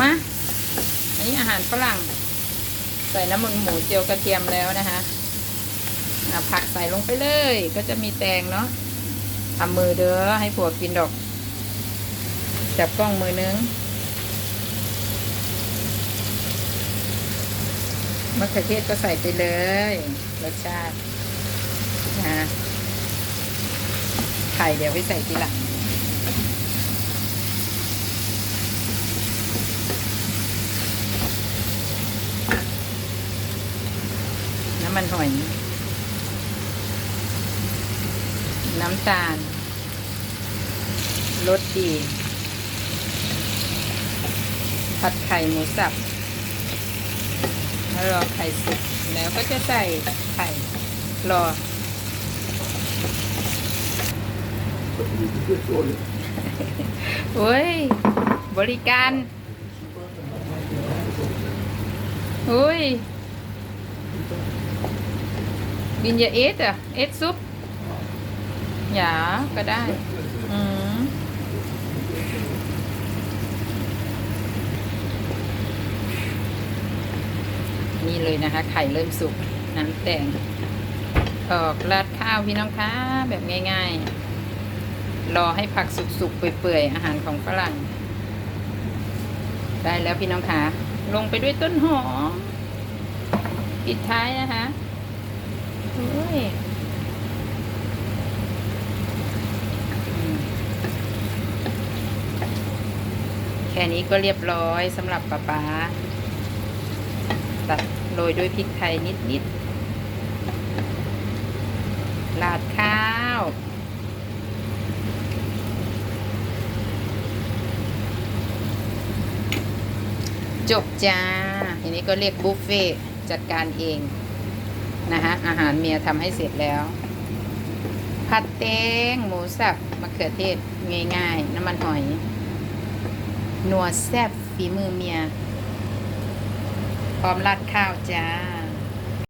มา อันนี้อาหารฝรั่ง ใส่น้ำมันหมูเจียวกระเทียมแล้วนะคะผักใส่ลงไปเลย ก็จะมีแตงเนาะทำมือเด้อให้ผัวกินดอก จับกล้องมือนึงมะเขือเทศก็ใส่ไปเลย รสชาตินะไข่เดี๋ยวไปใส่ทีหลังำมันหอย น้ำตาลรสดี ผัดไข่หมูสับ แล้วรอไข่สุก แล้วก็จะใส่ไข่รอ โอ้ย บริการ โอ้ย กินยาเอสอะเอสซุปอย่าก็ได้ อืมนี่เลยนะคะ ไข่เริ่มสุก น้ำแตงออกราดข้าวพี่น้องคะแบบง่าย ๆ รอให้ผักสุกๆ เปื่อยๆ อาหารของฝรั่ง ได้แล้วพี่น้องคะลงไปด้วยต้นหอมปิดท้ายนะคะโอ้ยอืม แค่นี้ก็เรียบร้อยสำหรับป๊าป๊าตัดโรยด้วยพริกไทยนิดๆราดข้าว จบจ้าทีนี้ก็เรียกบุฟเฟ่ต์จัดการเองนะคะอาหารเมียทำให้เสร็จแล้ว ผัดแตงหมูสับมะเขือเทศง่ายๆ น้ำมันหอย นัวแซ่บฝีมือเมีย พร้อมราดข้าวจ้า